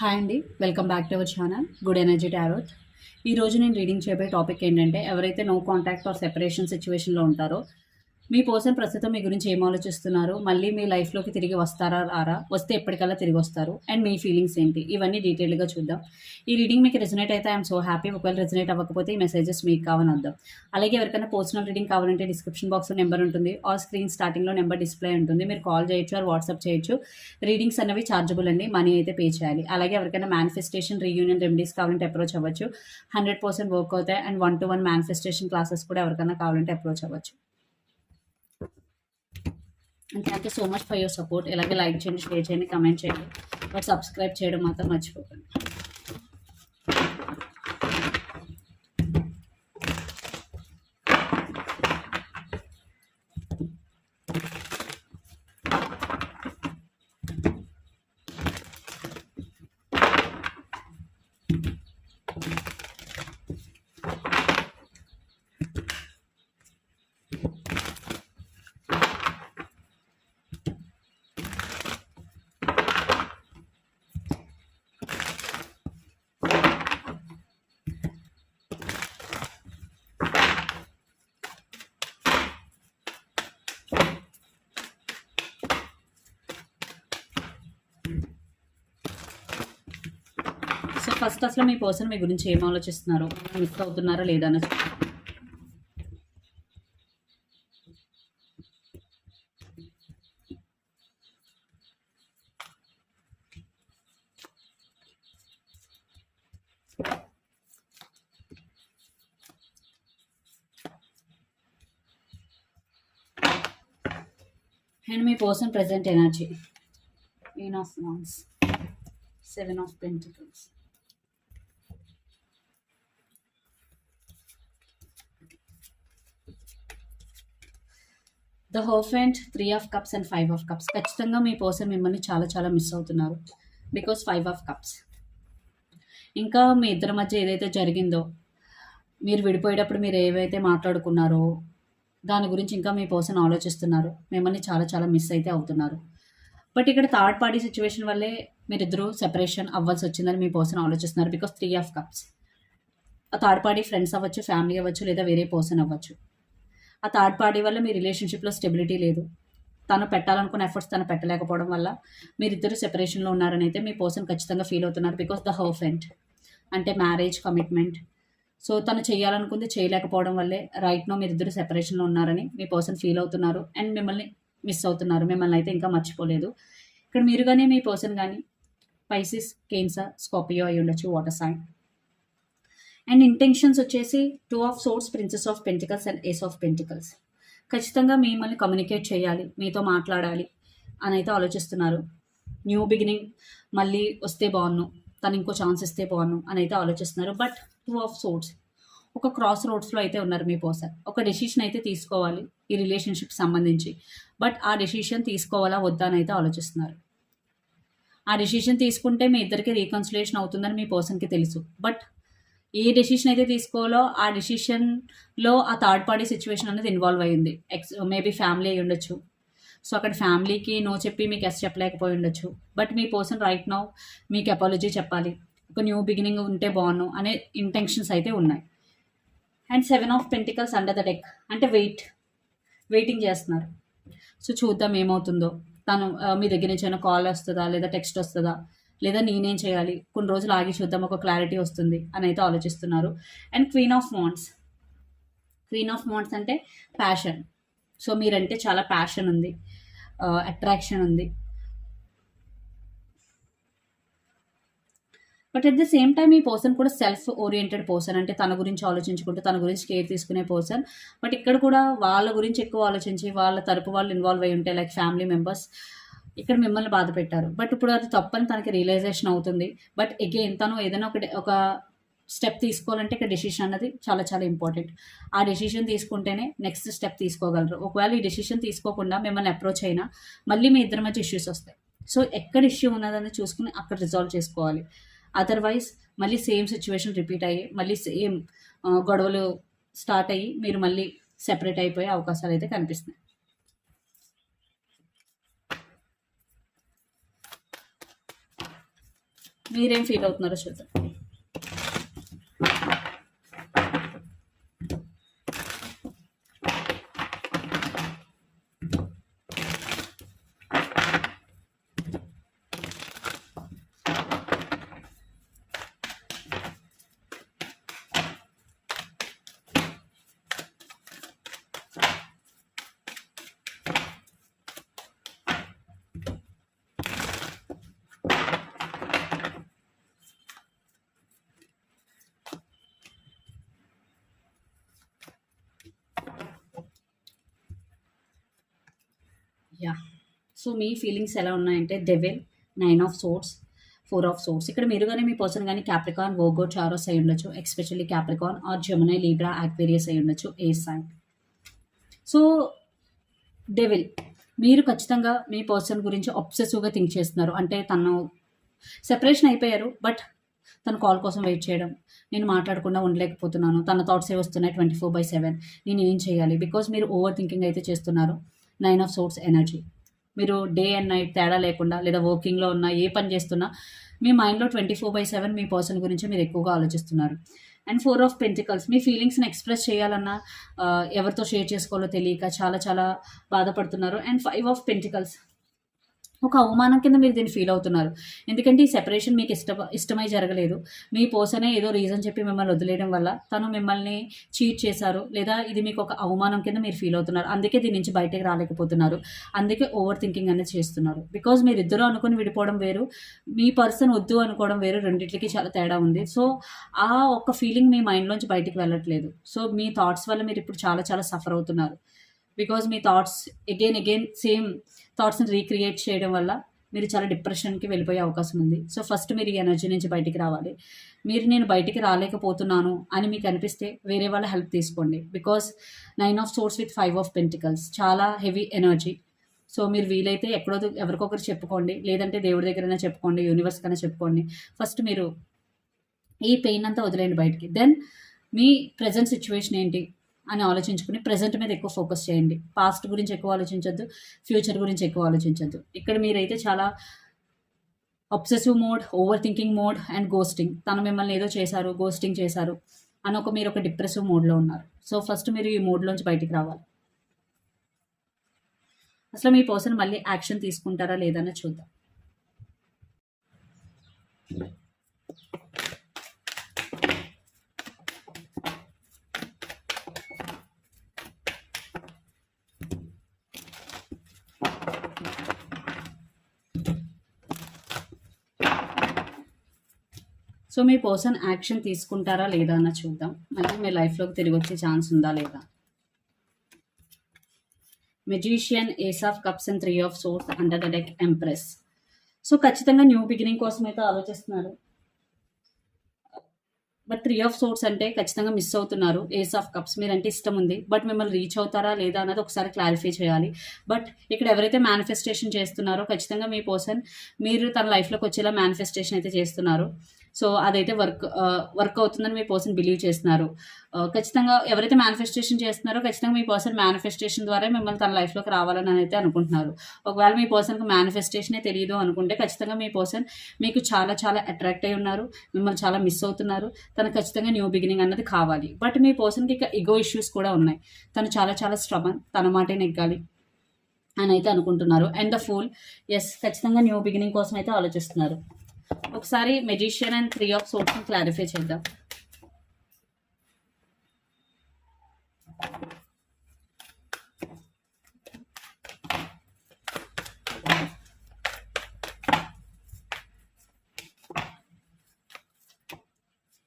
Hi అండి. Welcome back to our channel good energy tarot. ఈ రోజు నేను రీడింగ్ చేయబోయే టాపిక్ ఏంటంటే ఎవరైతే నో కాంటాక్ట్ ఆర్ సెపరేషన్ సిచ్యువేషన్లో ఉంటారో మీ పర్సన్ ప్రస్తుతం మీ గురించి ఏం ఆలోచిస్తున్నారు? మళ్ళీ మీ లైఫ్లోకి తిరిగి వస్తారా రారా? వస్తే ఎప్పటికల్లా తిరిగి వస్తారు. అండ్ మీ ఫీలింగ్స్ ఏంటి? ఇవన్నీ డీటెయిల్గా చూద్దాం. ఈ రీడింగ్ మీకు రెజనేట్ అయితే ఐఎమ్ సో హ్యాపీ ఒకవేళ రెజనేట్ అవ్వకపోతే ఈ మెసేజెస్ మీకు కావాలని అర్థం. అలాగే ఎవరికైనా పర్సనల్ రీడింగ్ కావాలంటే డిస్క్రిప్షన్ బాక్స్లో నెంబర్ ఉంటుంది. ఆర్ స్క్రీన్ స్టార్టింగ్లో నెంబర్ డిస్ప్లే ఉంటుంది. మీరు కాల్ చేయొచ్చు ఆర్ వాట్సాప్ చేయొచ్చు. రీడింగ్స్ అనేవి ఛార్జబుల్ అండి. మనీ అయితే పే చేయాలి. అలాగే ఎవరికైనా మేనిఫెస్టేషన్ రీయూనియన్ రెమెడీస్ కావాలంటే అప్రోచ్ అవ్వచ్చు. హండ్రెడ్ పర్సెంట్ వర్క్ అవుతాయి. And one to one manifestation classes కూడా ఎవరికైనా కావాలంటే అప్రోచ్ అవ్వచ్చు. Thank you so much for your support ఇలాగే లైక్ చేయండి షేర్ చేయండి కమెంట్ చేయండి. బట్ సబ్స్క్రైబ్ చేయడం మాత్రం మర్చిపోకండి సో ఫస్ట్ అసలు మీ పర్సన్ మీ గురించి ఏం ఆలోచిస్తున్నారు? మిస్ అవుతున్నారా లేదా అని and me person present energy. Nine of wands seven of pentacles the hope and three of cups and five of cups ఖచ్చితంగా మీ పర్సన్ మిమ్మల్ని చాలా చాలా మిస్ అవుతున్నారు. బికాస్ ఫైవ్ ఆఫ్ కప్స్ ఇంకా మీ ఇద్దరి మధ్య ఏదైతే జరిగిందో మీరు విడిపోయేటప్పుడు మీరు ఏవైతే మాట్లాడుకున్నారో దాని గురించి ఇంకా మీ పర్సన్ ఆలోచిస్తున్నారు. మిమ్మల్ని చాలా చాలా మిస్ అయితే అవుతున్నారు. బట్ ఇక్కడ థర్డ్ పార్టీ సిచ్యువేషన్ వల్లే మీరిద్దరూ సెపరేషన్ అవ్వాల్సి వచ్చిందని మీ పర్సన్ ఆలోచిస్తున్నారు. బికాస్ త్రీ ఆఫ్ కప్స్ ఆ థర్డ్ పార్టీ ఫ్రెండ్స్ అవ్వచ్చు ఫ్యామిలీ అవ్వచ్చు లేదా వేరే పర్సన్ అవ్వచ్చు. ఆ థర్డ్ పార్టీ వల్ల మీ రిలేషన్షిప్లో స్టెబిలిటీ లేదు. తను పెట్టాలనుకున్న ఎఫర్ట్స్ తను పెట్టలేకపోవడం వల్ల మీరిద్దరు సెపరేషన్లో ఉన్నారని అయితే మీ పర్సన్ ఖచ్చితంగా ఫీల్ అవుతున్నారు బికాస్ ద హర్ఫెంట్ అంటే మ్యారేజ్ కమిట్మెంట్ సో తను చేయాలనుకుంది చేయలేకపోవడం వల్లే రైట్ నో మీరిద్దరు సెపరేషన్లో ఉన్నారని మీ పర్సన్ ఫీల్ అవుతున్నారు అండ్ మిమ్మల్ని మిస్ అవుతున్నారు. మిమ్మల్ని అయితే ఇంకా మర్చిపోలేదు. ఇక్కడ మీరు కానీ మీ పర్సన్ కానీ పైసిస్ కేన్సర్ స్కాపియో అయి ఉండొచ్చు వాటర్ సైన్ అండ్ ఇంటెన్షన్స్ వచ్చేసి two of swords princess of pentacles and ace of pentacles. ఖచ్చితంగా మిమ్మల్ని కమ్యూనికేట్ చేయాలి మీతో మాట్లాడాలి అని అయితే ఆలోచిస్తున్నారు. న్యూ బిగినింగ్ మళ్ళీ వస్తే బాగున్ను తను ఇంకో ఛాన్స్ ఇస్తే బాగున్ను అని అయితే ఆలోచిస్తున్నారు. బట్ టూ ఆఫ్ సోర్స్ ఒక క్రాస్ రోడ్స్లో అయితే ఉన్నారు మీ పర్సన్ ఒక డెసిషన్ అయితే తీసుకోవాలి ఈ రిలేషన్షిప్ సంబంధించి. బట్ ఆ డెసిషన్ తీసుకోవాలా వద్దా అని అయితే ఆలోచిస్తున్నారు. ఆ డెసిషన్ తీసుకుంటే మీ ఇద్దరికి రీకన్సిలేషన్ అవుతుందని మీ పర్సన్కి తెలుసు. బట్ ఏ డెసిషన్ అయితే తీసుకోవాలో ఆ డెసిషన్లో ఆ థర్డ్ పార్టీ సిచ్యువేషన్ అనేది ఇన్వాల్వ్ అయ్యింది ఎక్స్ మేబీ ఫ్యామిలీ అయి ఉండొచ్చు. సో అక్కడ ఫ్యామిలీకి నో చెప్పి మీకు ఎస్ చెప్పలేకపోయి ఉండొచ్చు. బట్ మీ పర్సన్ రైట్ నౌ మీకు అపాలజీ చెప్పాలి. ఒక న్యూ బిగినింగ్ ఉంటే బాగున్ను అనే ఇంటెన్షన్స్ అయితే ఉన్నాయి. And seven of pentacles under the deck అంటే వెయిట్ వెయిటింగ్ చేస్తున్నారు. సో చూద్దాం ఏమవుతుందో. తను uh, మీ దగ్గర నుంచి ఏమైనా కాల్ వస్తుందా లేదా టెక్స్ట్ వస్తుందా? లేదా నేనేం చేయాలి? కొన్ని రోజులు ఆగి చూద్దాం ఒక క్లారిటీ వస్తుంది అని అయితే ఆలోచిస్తున్నారు. And queen of wands queen of wands అంటే ప్యాషన్ సో మీరంటే చాలా ప్యాషన్ ఉంది. Uh, అట్రాక్షన్ ఉంది. But at the same time ఈ పర్సన్ కూడా సెల్ఫ్ ఓరియంటెడ్ పర్సన్ అంటే తన గురించి ఆలోచించుకుంటూ తన గురించి కేర్ తీసుకునే పర్సన్ బట్ ఇక్కడ కూడా వాళ్ళ గురించి ఎక్కువ ఆలోచించి వాళ్ళ తరపు వాళ్ళు ఇన్వాల్వ్ అయి ఉంటే లైక్ ఫ్యామిలీ మెంబర్స్ ఇక్కడ మిమ్మల్ని బాధ పెట్టారు. బట్ ఇప్పుడు అది తప్పని తనకి రియలైజేషన్ అవుతుంది. బట్ అగైన్ తను ఏదైనా ఒక ఒక స్టెప్ తీసుకోవాలంటే ఇక్కడ డెసిషన్ అన్నది చాలా చాలా ఇంపార్టెంట్ ఆ డెసిషన్ తీసుకుంటేనే నెక్స్ట్ స్టెప్ తీసుకోగలరు. ఒకవేళ ఈ డెసిషన్ తీసుకోకుండా మిమ్మల్ని అప్రోచ్ అయినా మళ్ళీ మీ ఇద్దరి మధ్య ఇష్యూస్ వస్తాయి. సో ఎక్కడ ఇష్యూ ఉన్నదని చూసుకుని అక్కడ రిజాల్వ్ చేసుకోవాలి. అదర్వైజ్ మళ్ళీ సేమ్ సిచ్యువేషన్ రిపీట్ అయ్యి మళ్ళీ సేమ్ గొడవలు స్టార్ట్ అయ్యి మీరు మళ్ళీ సెపరేట్ అయిపోయే అవకాశాలు అయితే కనిపిస్తున్నాయి. మీరేం ఫీల్ అవుతున్నారో చూద్దాం. యా. సో మీ ఫీలింగ్స్ ఎలా ఉన్నాయంటే devil nine of swords four of swords ఇక్కడ మీరు కానీ మీ పర్సన్ కానీ క్యాప్రికాన్ వోగో చారోస్ అయి ఉండొచ్చు. Especially Capricorn or Gemini Libra Aquarius అయి ఉండొచ్చు. ఏ సైన్ సో డెవిల్ మీరు ఖచ్చితంగా మీ పర్సన్ గురించి అబ్సెసివ్గా థింక్ చేస్తున్నారు. అంటే తను సెపరేషన్ అయిపోయారు బట్ తన కాల్ కోసం వెయిట్ చేయడం. నేను మాట్లాడకుండా ఉండలేకపోతున్నాను. తన థాట్స్ ఏ వస్తున్నాయి? ట్వంటీ ఫోర్ బై సెవెన్ నేను ఏం చేయాలి? బికాజ్ మీరు ఓవర్ థింకింగ్ అయితే చేస్తున్నారు. Nine of swords energy. మీరు డే అండ్ నైట్ తేడా లేకుండా లేదా వర్కింగ్లో ఉన్నా ఏ పని చేస్తున్నా మీ మైండ్లో ట్వంటీ ఫోర్ బై సెవెన్ మీ పర్సన్ గురించి మీరు ఎక్కువగా ఆలోచిస్తున్నారు. అండ్ ఫోర్ ఆఫ్ పెంటికల్స్ మీ ఫీలింగ్స్ని ఎక్స్ప్రెస్ చేయాలన్నా ఎవరితో షేర్ చేసుకోవాలో తెలియక చాలా చాలా బాధపడుతున్నారు. అండ్ ఫైవ్ ఆఫ్ పెంటికల్స్ ఒక అవమానం కింద మీరు దీన్ని ఫీల్ అవుతున్నారు. ఎందుకంటే ఈ సెపరేషన్ మీకు ఇష్ట ఇష్టమై జరగలేదు. మీ పోసనే ఏదో రీజన్ చెప్పి మిమ్మల్ని వదిలేయడం వల్ల తను మిమ్మల్ని చీట్ చేశారు లేదా ఇది మీకు ఒక అవమానం కింద మీరు ఫీల్ అవుతున్నారు. అందుకే దీని నుంచి బయటకు రాలేకపోతున్నారు. అందుకే ఓవర్ థింకింగ్ అనేది చేస్తున్నారు. బికాజ్ మీరు ఇద్దరు అనుకుని విడిపోవడం వేరు మీ పర్సన్ వద్దు అనుకోవడం వేరు రెండింటికి చాలా తేడా ఉంది. సో ఆ ఒక్క ఫీలింగ్ మీ మైండ్లోంచి బయటికి వెళ్ళట్లేదు. సో మీ థాట్స్ వల్ల మీరు ఇప్పుడు చాలా చాలా సఫర్ అవుతున్నారు. బికాజ్ మీ థాట్స్ అగైన్ అగైన్ సేమ్ థాట్స్ని రీక్రియేట్ చేయడం వల్ల మీరు చాలా డిప్రెషన్కి వెళ్ళిపోయే అవకాశం ఉంది. సో ఫస్ట్ మీరు ఈ ఎనర్జీ నుంచి బయటికి రావాలి. మీరు నేను బయటికి రాలేకపోతున్నాను అని మీకు అనిపిస్తే వేరే వాళ్ళ హెల్ప్ తీసుకోండి. Because nine of swords with five of pentacles చాలా హెవీ ఎనర్జీ సో మీరు వీలైతే ఎక్కడో ఎవరికొకరు చెప్పుకోండి. లేదంటే దేవుడి దగ్గరైనా చెప్పుకోండి యూనివర్స్ కైనా చెప్పుకోండి. ఫస్ట్ మీరు ఈ పెయిన్ అంతా వదిలేయండి బయటికి. దెన్ మీ ప్రజెంట్ సిచ్యువేషన్ ఏంటి? అని ఆలోచించుకుని ప్రజెంట్ మీద ఎక్కువ ఫోకస్ చేయండి. పాస్ట్ గురించి ఎక్కువ ఆలోచించొద్దు ఫ్యూచర్ గురించి ఎక్కువ ఆలోచించొద్దు. ఇక్కడ మీరైతే చాలా obsessive mode overthinking mode and ghosting తను మిమ్మల్ని ఏదో చేశారు గోస్టింగ్ చేశారు అని ఒక మీరు ఒక డిప్రెసివ్ మోడ్లో ఉన్నారు. సో ఫస్ట్ మీరు ఈ మోడ్లోంచి బయటికి రావాలి. అసలు మీ పర్సన్ మళ్ళీ యాక్షన్ తీసుకుంటారా లేదన్న చూద్దాం. సో మీ పర్సన్ యాక్షన్ తీసుకుంటారా లేదా అన్న చూద్దాం. అంటే మీ లైఫ్లోకి తిరిగి వచ్చే ఛాన్స్ ఉందా లేదా? Magician ace of cups and three of swords under the deck empress so ఖచ్చితంగా న్యూ బిగినింగ్ కోసం అయితే ఆలోచిస్తున్నారు. బట్ త్రీ ఆఫ్ సోర్స్ అంటే ఖచ్చితంగా మిస్ అవుతున్నారు. ఏస్ ఆఫ్ కప్స్ మీరు అంటే ఇష్టం ఉంది. బట్ మిమ్మల్ని రీచ్ అవుతారా లేదా అన్నది ఒకసారి క్లారిఫై చేయాలి. బట్ ఇక్కడ ఎవరైతే మేనిఫెస్టేషన్ చేస్తున్నారో ఖచ్చితంగా మీ పర్సన్ మీరు తన లైఫ్లోకి వచ్చేలా మేనిఫెస్టేషన్ అయితే చేస్తున్నారు. సో అదైతే వర్క్ వర్క్ అవుతుందని మీ పర్సన్ బిలీవ్ చేస్తున్నారు. ఖచ్చితంగా ఎవరైతే మేనిఫెస్టేషన్ చేస్తున్నారో ఖచ్చితంగా మీ పర్సన్ మేనిఫెస్టేషన్ ద్వారా మిమ్మల్ని తన లైఫ్లోకి రావాలని అయితే అనుకుంటున్నారు. ఒకవేళ మీ పర్సన్కి మేనిఫెస్టేషనే తెలియదు అనుకుంటే ఖచ్చితంగా మీ పర్సన్ మీకు చాలా చాలా అట్రాక్ట్ అయి ఉన్నారు మిమ్మల్ని చాలా మిస్ అవుతున్నారు. తను ఖచ్చితంగా న్యూ బిగినింగ్ అన్నది కావాలి. బట్ మీ పర్సన్కి ఇక ఇగో ఇష్యూస్ కూడా ఉన్నాయి. తను చాలా చాలా స్ట్రమన్ తన మాటే నెగ్గాలి అని అయితే అనుకుంటున్నారు. అండ్ ద ఫూల్ ఎస్ ఖచ్చితంగా న్యూ బిగినింగ్ కోసం అయితే ఆలోచిస్తున్నారు. ఒకసారి మెజిషియన్ అండ్ త్రీ ఆఫ్ సోర్స్ని క్లారిఫై చేద్దాం.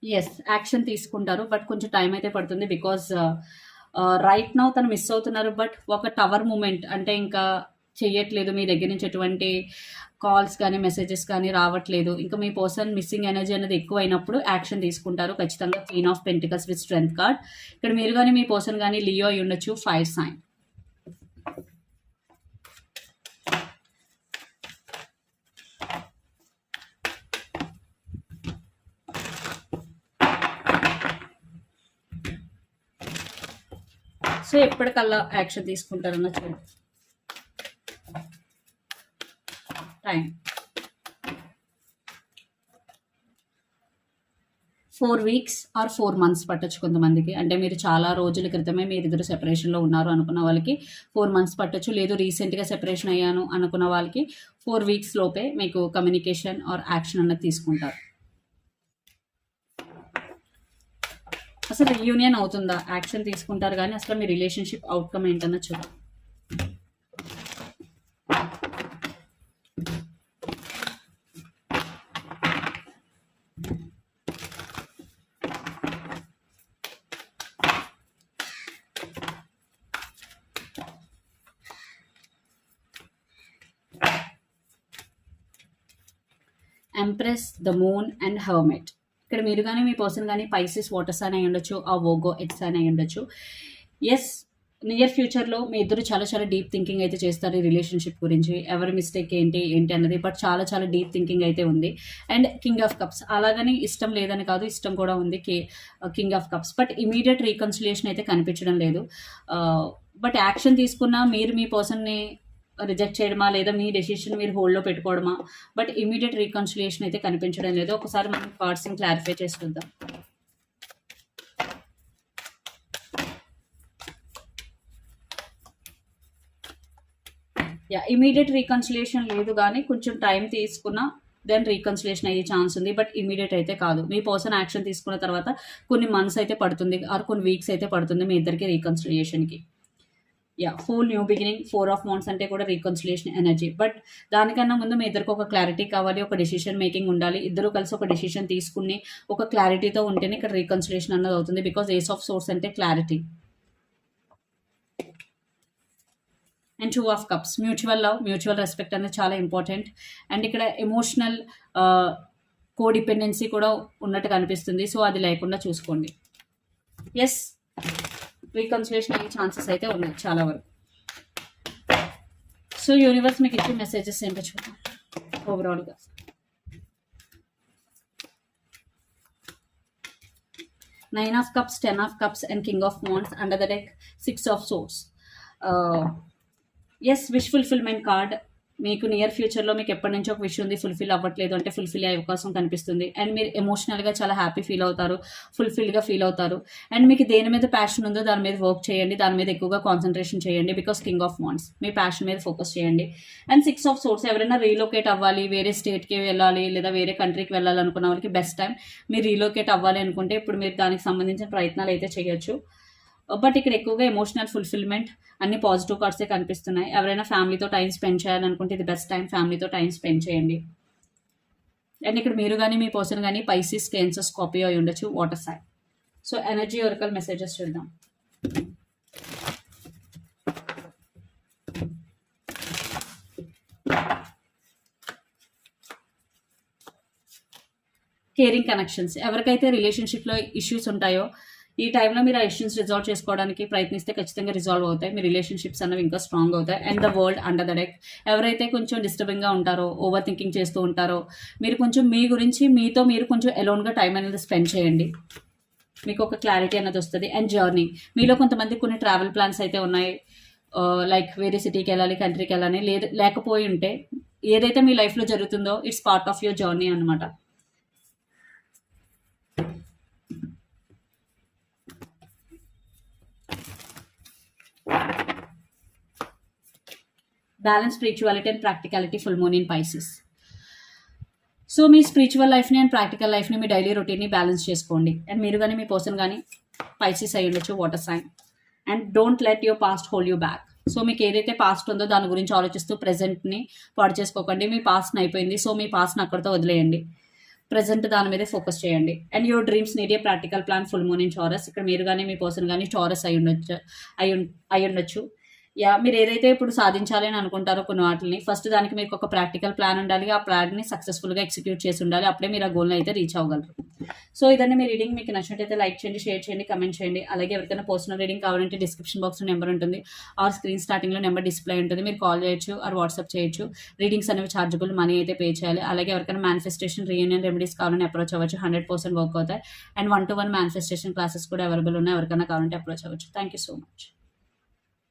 ఎస్ యాక్షన్ తీసుకుంటారు బట్ కొంచెం టైం అయితే పడుతుంది బికాజ్ రైట్ నౌ తను మిస్ అవుతున్నారు బట్ ఒక టవర్ మూమెంట్ అంటే ఇంకా చేయట్లేదు మీ దగ్గర నుంచి ఎటువంటి కాల్స్ కానీ మెసేజెస్ కానీ రావట్లేదు. ఇంకా మీ పర్సన్ మిస్సింగ్ ఎనర్జీ అనేది ఎక్కువ అయినప్పుడు యాక్షన్ తీసుకుంటారు. ఖచ్చితంగా queen of pentacles with strength card ఇక్కడ మీరు కానీ మీ పర్సన్ కానీ లియో అయి ఉండొచ్చు ఫైర్ సైన్ సో ఎప్పటికల్లా యాక్షన్ తీసుకుంటారన్న చూడండి time four weeks or four months పట్టొచ్చు కొంతమందికి. అంటే మీరు చాలా రోజుల క్రితమే మీరు ఇద్దరు సెపరేషన్లో ఉన్నారు అనుకున్న వాళ్ళకి ఫోర్ మంత్స్ పట్టచ్చు. లేదు రీసెంట్గా సెపరేషన్ అయ్యాను అనుకున్న వాళ్ళకి ఫోర్ వీక్స్ లోపే మీకు కమ్యూనికేషన్ ఆర్ యాక్షన్ అన్నది తీసుకుంటారు. అసలు రీయూనియన్ అవుతుందా? యాక్షన్ తీసుకుంటారు కానీ అసలు మీ రిలేషన్షిప్ అవుట్కమ్ ఏంటన్నా చూద్దాం. Empress the moon and hermit ఇక్కడ మీరు కానీ మీ పర్సన్ కానీ పైసెస్ వాటర్స్ అని అయి ఉండొచ్చు ఆ ఓగో ఎట్స్ అని అయి ఉండొచ్చు. ఎస్ నియర్ ఫ్యూచర్లో మీ ఇద్దరు చాలా చాలా డీప్ థింకింగ్ అయితే చేస్తారు ఈ రిలేషన్షిప్ గురించి. ఎవరి మిస్టేక్ ఏంటి ఏంటి అన్నది బట్ చాలా చాలా డీప్ థింకింగ్ అయితే ఉంది. అండ్ కింగ్ ఆఫ్ కప్స్ అలాగని ఇష్టం లేదని కాదు ఇష్టం కూడా ఉంది కే king of cups but immediate reconciliation అయితే కనిపించడం లేదు. Uh, బట్ యాక్షన్ తీసుకున్న మీరు మీ పర్సన్ని రిజెక్ట్ చేయడమా లేదా మీ డెసిషన్ మీరు హోల్డ్లో పెట్టుకోవడమా? బట్ ఇమీడియట్ రీకన్సిలియేషన్ అయితే కనిపించడం లేదు. ఒకసారి మనం కార్డ్స్ని క్లారిఫై చేసుకుందాం. యా ఇమీడియట్ రీకన్సిలేషన్ లేదు కానీ కొంచెం టైం తీసుకున్న దెన్ రీకన్సిలేషన్ అయ్యే ఛాన్స్ ఉంది. బట్ ఇమీడియట్ అయితే కాదు. మీ పర్సన్ యాక్షన్ తీసుకున్న తర్వాత కొన్ని మంత్స్ అయితే పడుతుంది. ఆర్ కొన్ని వీక్స్ అయితే పడుతుంది మీ ఇద్దరికి రీకన్సిలియేషన్కి yeah whole new beginning four of wands అంటే కూడా రీకన్సిలేషన్ ఎనర్జీ బట్ దానికన్నా ముందు మీ ఇద్దరికి ఒక క్లారిటీ కావాలి ఒక డెసిషన్ మేకింగ్ ఉండాలి. ఇద్దరు కలిసి ఒక డెసిషన్ తీసుకుని ఒక క్లారిటీతో ఉంటేనే ఇక్కడ రీకన్సిలేషన్ అన్నది అవుతుంది బికాస్ ఏస్ ఆఫ్ సోర్స్ అంటే clarity and two of cups mutual love mutual respect అనేది చాలా ఇంపార్టెంట్ అండ్ ఇక్కడ ఎమోషనల్ కోడిపెండెన్సీ uh, కూడా ఉన్నట్టు కనిపిస్తుంది. సో అది లేకుండా చూసుకోండి. ఎస్ రీకన్సిలేషన్ అయ్యే ఛాన్సెస్ అయితే ఉన్నాయి చాలా వరకు. సో యూనివర్స్ మీకు ఇచ్చే మెసేజెస్ ఏంటో చూద్దాం. ఓవరాల్గా nine of cups ten of cups and king of wands under the deck six of swords yes wish fulfilment card మీకు నియర్ ఫ్యూచర్లో మీకు ఎప్పటి నుంచో ఒక విషయం ఉంది ఫుల్ఫిల్ అవ్వట్లేదు అంటే ఫుల్ఫిల్ అయ్యే అవకాశం కనిపిస్తుంది. అండ్ మీరు ఎమోషనల్గా చాలా హ్యాపీ ఫీల్ అవుతారు ఫుల్ఫిల్గా ఫీల్ అవుతారు. అండ్ మీకు దేని మీద ప్యాషన్ ఉందో దాని మీద వర్క్ చేయండి దాని మీద ఎక్కువగా కాన్సన్ట్రేషన్ చేయండి బికాస్ కింగ్ ఆఫ్ వాన్స్ మీ ప్యాషన్ మీద ఫోకస్ చేయండి. అండ్ సిక్స్ ఆఫ్ సోర్స్ ఎవరైనా రీలోకేట్ అవ్వాలి వేరే స్టేట్కి వెళ్ళాలి లేదా వేరే కంట్రీకి వెళ్ళాలనుకున్న వాళ్ళకి బెస్ట్ టైం మీరు రీలోకేట్ అవ్వాలి అనుకుంటే ఇప్పుడు మీరు దానికి సంబంధించిన ప్రయత్నాలు అయితే చేయొచ్చు. బట్ ఇక్కడ ఎక్కువగా ఎమోషనల్ ఫుల్ఫిల్మెంట్ అన్ని పాజిటివ్ కార్డ్సే కనిపిస్తున్నాయి. ఎవరైనా ఫ్యామిలీతో టైం స్పెండ్ చేయాలనుకుంటే ఇది బెస్ట్ టైం ఫ్యామిలీతో టైం స్పెండ్ చేయండి. అండ్ ఇక్కడ మీరు కానీ మీ పర్సన్ కానీ పైసీస్ కేన్సర్స్ కాపీ అయి ఉండొచ్చు వాటర్ సైడ్ సో ఎనర్జీ ఒరకల్ మెసేజెస్ చూద్దాం. కేరింగ్ కనెక్షన్స్ ఎవరికైతే రిలేషన్షిప్లో ఇష్యూస్ ఉంటాయో ఈ టైంలో మీరు ఆ ఇష్యూస్ రిజాల్వ్ చేసుకోవడానికి ప్రయత్నిస్తే ఖచ్చితంగా రిజాల్వ్ అవుతాయి. మీ రిలేషన్షిప్స్ అనేవి ఇంకా స్ట్రాంగ్ అవుతాయి. And the world under the deck ఎవరైతే కొంచెం డిస్టర్బింగ్గా ఉంటారో ఓవర్ థింకింగ్ చేస్తూ ఉంటారో మీరు కొంచెం మీ గురించి మీతో మీరు కొంచెం ఎలోన్గా టైం అనేది స్పెండ్ చేయండి. మీకు ఒక క్లారిటీ అనేది వస్తుంది. అండ్ జర్నీ మీలో కొంతమంది కొన్ని ట్రావెల్ ప్లాన్స్ అయితే ఉన్నాయి. Uh, లైక్ వేరే సిటీకి వెళ్ళాలి కంట్రీకి వెళ్ళాలి లేదు లేకపోయి ఉంటే ఏదైతే మీ లైఫ్లో జరుగుతుందో it's part of your journey అనమాట balance spirituality and practicality full moon in Pisces so me spiritual లైఫ్ని అండ్ ప్రాక్టికల్ లైఫ్ని మీ డైలీ రొటీన్ని బ్యాలెన్స్ చేసుకోండి. అండ్ మీరు కానీ మీ పర్సన్ కానీ పైసెస్ అయ్యి ఉండొచ్చు water sign and don't let your past hold you back so మీకు ఏదైతే పాస్ట్ ఉందో దాని గురించి ఆలోచిస్తూ ప్రజెంట్ని పాడు చేసుకోకండి. మీ పాస్ట్ని అయిపోయింది సో మీ పాస్ట్ని అక్కడితో వదిలేయండి. ప్రజెంట్ దాని మీదే ఫోకస్ చేయండి. And your dreams need a practical plan full moon in చారస్ ఇక్కడ మీరు కానీ మీ పర్సన్ కానీ చౌరస్ అయి ఉండొచ్చు అయి అయి ఉండొచ్చు. యా మీరు ఏదైతే ఇప్పుడు సాధించాలి అని అనుకుంటారో కొన్ని వాటిని ఫస్ట్ దానికి మీకు ఒక ప్రాక్టికల్ ప్లాన్ ఉండాలి ఆ ప్లాన్ని సక్సెస్ఫుల్గా ఎగ్జిక్యూట్ చేసి ఉండాలి అప్పుడే మీరు ఆ గోల్ని అయితే రీచ్ అవ్వగలరు. సో ఇదన్నీ మీ రీడింగ్ మీకు నచ్చినట్టయితే లైక్ చేయండి షేర్ చేయండి కమెంట్ చేయండి. అలాగే ఎవరికైనా పర్సనల్ రీడింగ్ కావాలంటే డిస్క్రిప్షన్ బాక్స్లో నెంబర్ ఉంటుంది. ఆర్ స్క్రీన్ స్టార్టింగ్లో నెంబర్ డిస్ప్లే ఉంటుంది. మీరు కాల్ చేయొచ్చు ఆర్ వాట్సాప్ చేయొచ్చు. రీడింగ్స్ అనేవి ఛార్జబుల్ మనీ అయితే పే చేయాలి. అలాగే ఎవరికైనా మేనిఫెస్టేషన్ రీయూనియన్ రెమెడీస్ కావాలని అప్రోచ్ అవ్వచ్చు. హండ్రెడ్ పర్సెంట్ వర్క్ అవుతాయి. And one to one manifestation classes కూడా అవైలబుల్ ఉన్నాయి. ఎవరికైనా కావాలంటే అప్రోచ్ అవ్వచ్చు. Thank you so much